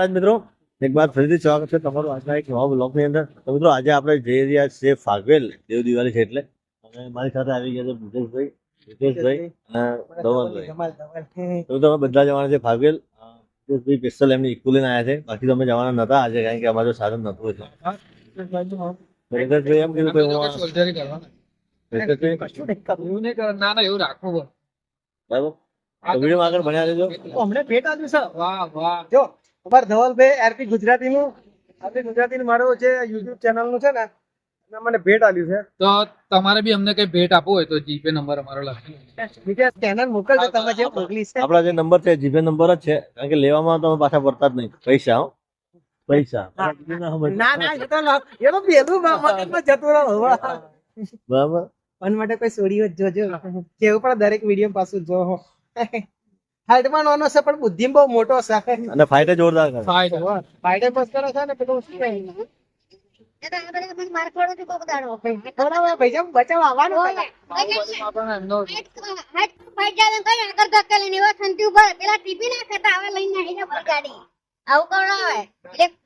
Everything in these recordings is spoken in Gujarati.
આજ મિત્રો. એક વાર ફરીથી સ્વાગત છે તમારું આજના એક નવા બ્લોગની અંદર. તો મિત્રો આજે આપણે જઈ રહ્યા છીએ ફાગવેલ દેવ દિવાળી છે એટલે અને મારી સાથે આવી ગયા છે મુકેશભાઈ મુકેશભાઈ અને ધવલભાઈ. તો તમે બધા જવાના છે ફાગવેલ. મુકેશભાઈ સ્પેશિયલ એમની ઇક્કો આવ્યા છે. બાકી તમે જવાના નતા આજે કારણ કે અમારું સાધન નતું એટલે મુકેશભાઈ એમ કીધું કે હું. ના ના એવું રાખવું બરાબર? તો વીડિયો આગળ ભણ્યા લેજો અમને ભેટ આપ્યું સર વાહ વાહ. જો. અમાર ધવલભાઈ આરપી ગુજરાતી નું આરપી ગુજરાતી નું મારું જે યુટ્યુબ ચેનલનું છે ને એમાં મને ભેટ આપ્યું છે. તો તમારે બી અમને કઈ ભેટ આપવું હોય તો જીપે નંબર અમારો લખી બીજા મોકલજો તમે જે મોકલી છે. આપણા જે નંબર છે જીપે નંબર જ છે. કારણ કે લેવામાં તમે પાછા પડતા જ નહીં. પૈસા હો. પૈસા. ના ના એ તો એ તો પેલું મગજમાં જતું રહો બરાબર. પણ માટે કોઈ છોડીઓ જ જોજો. કેવું પણ દરેક વીડિયો પાછું જો હાઈટમાં નાનો છે પણ બુદ્ધિ બહુ મોટો છે. અને ફાઈટે જોરદાર છે ફાઈટ ફાઈટે બસ કરે છે ને પેલું શું કહે? ખવડાવો ભાઈ જેમ બચાવ આવવાનું છે. આપણને એમનો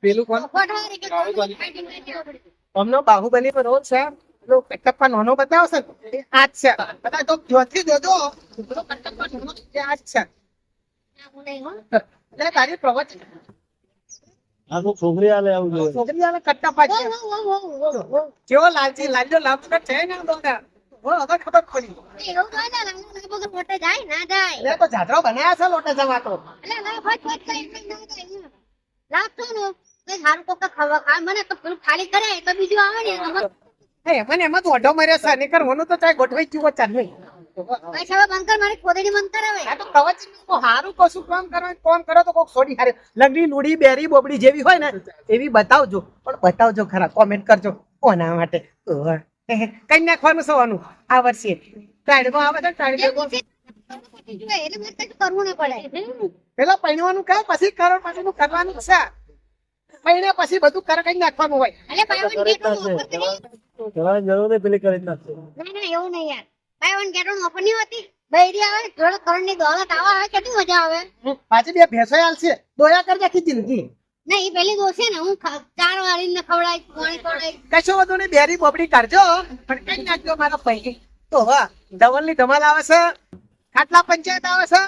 પેલું કોણ અમનો બાહુબલી પર રોજ છે. પેલો કટપ્પા નાનો બતાવશે ને એ આ જ છે. બધા તો જોથી જોજો કટપ્પા નાનો એ છે. તારી પ્રવચન. છોકરી આલે આવું જોઈએ. છોકરી કેવો લાંબો છે ને તો તો. તો તો ખાલી કરે તો બીજું આવે ને એમાં હે એમાં એમાં તો ઓઢો માર્યો છે અને મને તો ચાય ગોઠવાઈ ગયું હોત ચાલુ ખોદડી આ તો પ્રવચનનું હારું કશું કામ કરો કોમ કરો તો કોક છોડી હારે. લગડી લુડી બેરી બોબડી જેવી હોય ને એવી બતાવજો. પણ બતાવજો ખરા કોમેન્ટ કરજો કોના માટે. કઈ નાખવાનું સવાનું આ વર્ષે. ટાઈડમાં આવે એટલે મારે કરવું ના પડે. પેલા પૈણવાનું કહે પછી કરો પછી કરવાનું છે. પૈણે પછી બધું કરે કઈ નાખવાનું હોય. કરવાની જરૂર નહીં પેલી કરી જ નાખશે. ના ના એવું નહીં યાર. ભાઈ વન ગેટ નહીં હોતી? બૈરી આવે થોડો કરોડની દોલત આવે કેટલી મજા આવે? પાછી બે ભેંસો આલશે દોયા કરજે આખી જિંદગી. ના એ પેલી દોશે ને હું ચાર વાળી ને ખવડાય પાણી ખવડાય કશો વધુ ને બેરી બોબડી કાઢજો પણ કઈ નાખજો મારા પૈકી તો હા ધવલની ધમાલ આવે છે ખાટલા પંચાયત આવે છે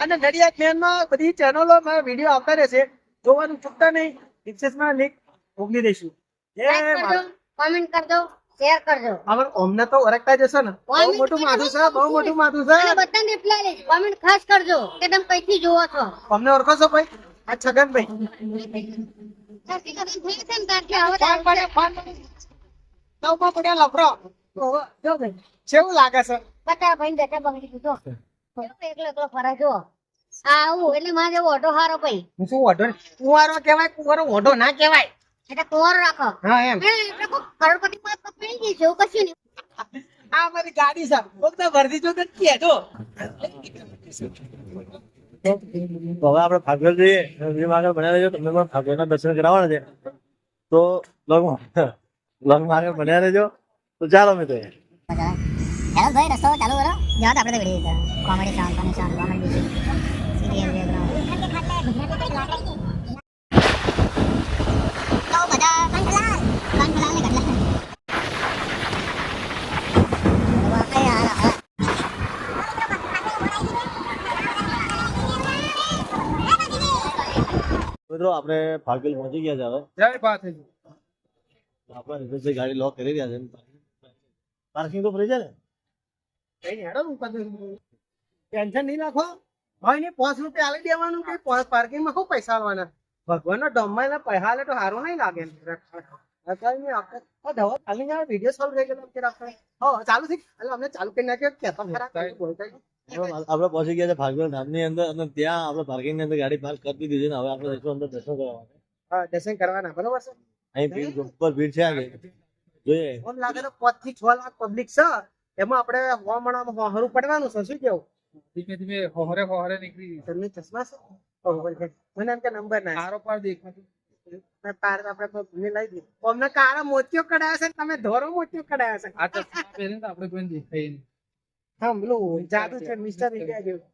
અને નડિયાદ મેનમાં બધી ચેનલો માં વીડિયો આવતા રહેશે. જોવાનું ચૂકતા નહીં. રિસેસમાં લિંક મોકલી દઈશું. જય માતા. કોમેન્ટ કરજો શેર કરજો અમાર ઓમને તો ઓળખતા જશો ને. બહુ મોટું માથું છે બહુ મોટું માથું અને છે બધાને રિપ્લાય લઈશ કોમેન્ટ ખાસ કરજો કે તમે કઈથી જોવો છો. અમને ઓળખો છો ભાઈ? આ છગનભાઈ. લફરો જો ભાઈ. કેવું લાગે છે? બતા ભાઈ બેટા બગડી દીધો એકલો એકલો ફરે જો. આવું એટલે મારે ઓઢો ઓટો હારો ભાઈ. હું શું ઓઢો? કુંવારો કહેવાય કુંવારો ઓઢો ના કહેવાય. એટલે કોર રાખો. હા એમ. એટલે કો કરોડપતિ માં પકડી ગઈ છે કશું નહીં. આ મારી ગાડી સાહેબ ફક્ત વર્ધી જો તો તો હવે આપણે ફાગવેલ જોઈએ. આગળ ભણ્યા લેજો તમે પણ ફાગવેલના દર્શન કરાવવાના છે. તો બ્લોગમાં બ્લોગમાં આગળ ભણ્યા રહેજો. તો ચાલો મિત્રો. હેલો ભાઈ રસ્તો ચાલુ કરો. જાઓ આપણે તો comedy sound comedy serial background તો બધા કંકલાલ કંકલાલ ને કંકલાલ વાહ યાર હા મિત્રો આપણે ફાગવેલ પહોંચી ગયા છે હવે. આપણે રિતેશભાઈ ગાડી લોક કરી રહ્યા છે. પાર્કિંગ તો ફ્રી છે ને? કઈ નહીં, હેડો ટેન્શન નહીં નાખો. ભાઈ ને પાંચ રૂપિયા આલી દેવાનું કે પાર્કિંગમાં શું પૈસા આવવાના? ભગવાનનો ડોમમાં એના પૈસા આલે તો સારું નહીં લાગે. અત્યારે નહીં આપણે આ ધવલ ખાલી ના વીડિયો સોલ્વ થઈ ગયો કે આપણે. હો ચાલુ થઈ એટલે અમને ચાલુ કરી નાખ્યો. કહેતા ખરા બોલતા આપણે પહોંચી ગયા છે ફાગવેલ ધામની અંદર અને ત્યાં આપણે પાર્કિંગની અંદર ગાડી પાર્ક કરી દીધી છે હવે આપણે જઈશું અંદર દર્શન કરવા માટે. હા દર્શન કરવાના. બરોબર છે? અહીં ભીડ ઉપર ભીડ છે આગળ. જોઈએ. એમ લાગે તો પાંચથી છ લાખ પબ્લિક છે. એમાં આપણે હોમણામાં હોહરું પડવાનું છે. શું કેવું? ધીમે ધીમે હોહરે હોહરે નીકળી તમને ચશ્મા છે. મને એમ કે નંબર ના સારો પાર દેખાતું. છે. પાર આપણે ભૂલી લઈ દીધું અમને કાળા મોતિયો કઢાયા છે ને તમે ધોરો મોતિયો કઢાયા છે. આ ચશ્મા પહેરીને તો આપણે કોઈને દેખાય નહીં હા પેલું જાદુ છે મિસ્ટર ઇન્ડિયા જેવું.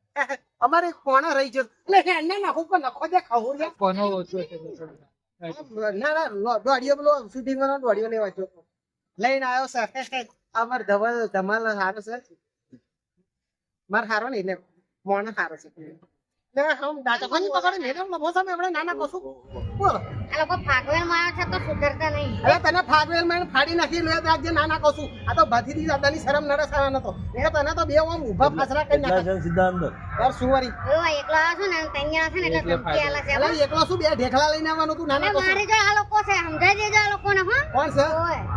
અમારે કોણા રહી ગયો. એટલે એને નાખું કે નખો દે ખાવું રે કોનો ઓછો છે ના ના દોડીઓ પેલો શૂટિંગ વાળો દોડીઓ લેવા ગયો. લઈને આવ્યો સર. અમાર ધવલ ધમાલ સારો. છે માર હારો ને એટલે મોણ હારો છે. ને હમ દાદા પકડે ને એટલે લબો સામે આપણે નાના કશું બોલો. આ લોકો ફાગવેલમાં છે તો સુધરતા નહીં. અરે તને ફાગવેલમાં ફાડી નાખી લે આજે નાના કશું આ તો ભાતીજી દાદાની શરમ નડે નતો એ તને તો બે આમ ઊભા ફાસરા કરી નાખે સીધા અંદર? યાર સુવારી જો એકલો છે ને તૈયા છે ને એટલે એટલે ધમકી છે. અલા એકલો શું બે ઢેકલા લઈને આવવાનું તું નાના કશું મારી જો આ લોકો છે સમજાઈ દેજો આ લોકોને હો. કોણ છે?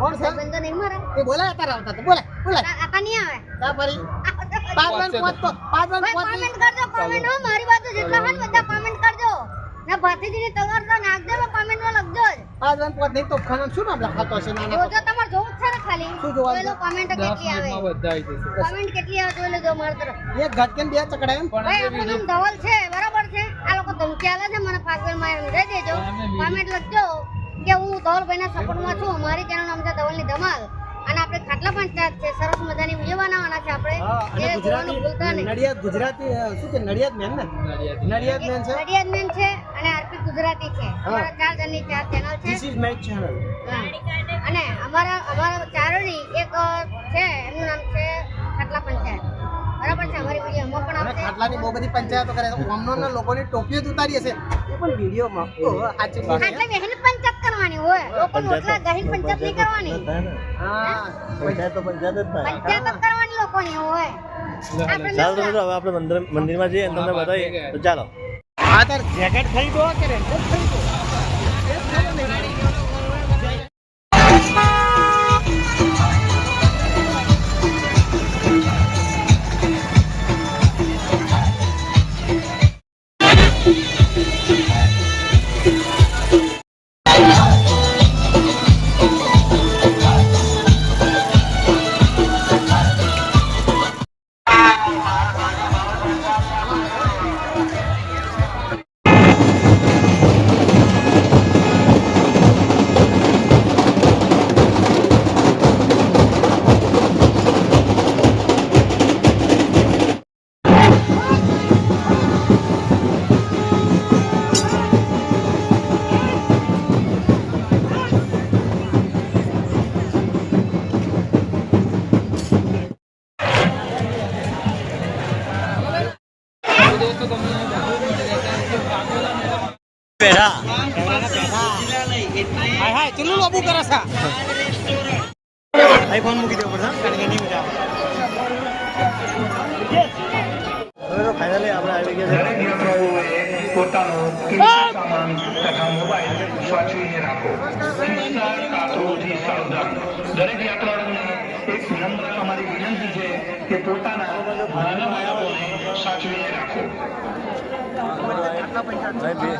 કોણ છે? બંધો નહીં મરે. એ બોલાય તારા આવતા તો બોલાય બોલાય. નહીં આવે. તા પાંચ પાંચ તો પાંચ પાંચ કોમેન્ટ કરજો કમેન્ટ હો મારી બાજુ જેટલા હોય બધા કમેન્ટ કરજો. ને ભાતીજીની તલવાર તો નાખ દેવા કોમેન્ટમાં લખજો પાંચ વાર પાંચ નહીં તો ખાન શું નામ લખાતો છે નાના જો તમારે જોવું છે ને ખાલી. શું જોવા પેલો કમેન્ટ કેટલી આવે મિનિટમાં બધા આવી જશે. કોમેન્ટ કેટલી આવે જોઈ લેજો મારી તરફ. એક ઘટકે બે ચકડા એમ? પણ ભાઈ આપણું નામ ધવલ છે બરાબર છે? આ લોકો ધમકી આલે છે મને ફાગવેલમાં એમ દેજો. કોમેન્ટ લખજો કે હું ધવલભાઈ ના સપોર્ટમાં છું. મારી ચેનલ નામ છે ધવલની ધમાલ. અને આપણે ખાટલા પંચાયત છે સરસ મજાની વીડિયો બનાવવાના છે આપણે. અને એ જોવાનું ગુજરાતી ભૂલતા નહીં. નડિયાદ ગુજરાતી શું કે નડિયાદ મેન ને? નડિયાદ. મેન છે? નડિયાદ મેન છે અને આરપી ગુજરાતી છે. અમારા ચાર જણની ચાર ચેનલ છે. ધીસ ઇઝ માય ચેનલ અને અમારા અમારા ચારોની એક છે એમનું નામ છે ખાટલા પંચાયત. બરાબર છે અમારી વિડીયોમાં પણ આવશે. ખાટલાની બહુ બધી પંચાયતો કરે છે. ઓમનોના લોકોની ટોપીઓ જ ઉતારી હશે એ પણ વિડીયોમાં. સાચું. ખાટલા બેહીને પંચાયત હોય લોકોનું ઓટલા ગહીને પંચાયત નહીં કરવાની. હા. પંચાયત તો પંચાયત જ થાય. પંચાયત કરવાની લોકોની હોય. આપણે ચાલો તો મિત્રો હવે આપણે મંદિર મંદિરમાં જઈએ તમને બતાવીએ. તો ચાલો. હા તાર જેકેટ ખરીદો કે રેનકોટ પહેરા હાય હાય ચુલ્લુ લોબુ કરે છે. આઈફોન મૂકી દેવો પડશે કારણ કે નહીં મજા હવે તો ફાઇનલી આપણે આવી ગયા છે. પોતાનો સામાન તથા મોબાઈલ સાચવીને રાખો ખિસ્સા કાતરોથી સાવધાન દરેક યાત્રાળુને એક નમ્ર અમારી વિનંતી છે કે પોતાના નાના બાળકોને સાચવીને રાખો ભાઈ બે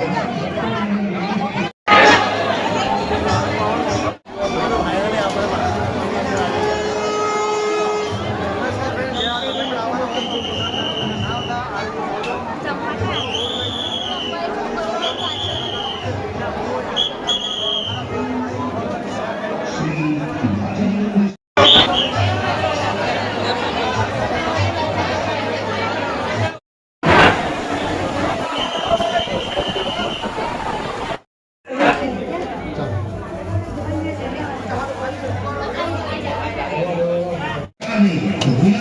いいから。này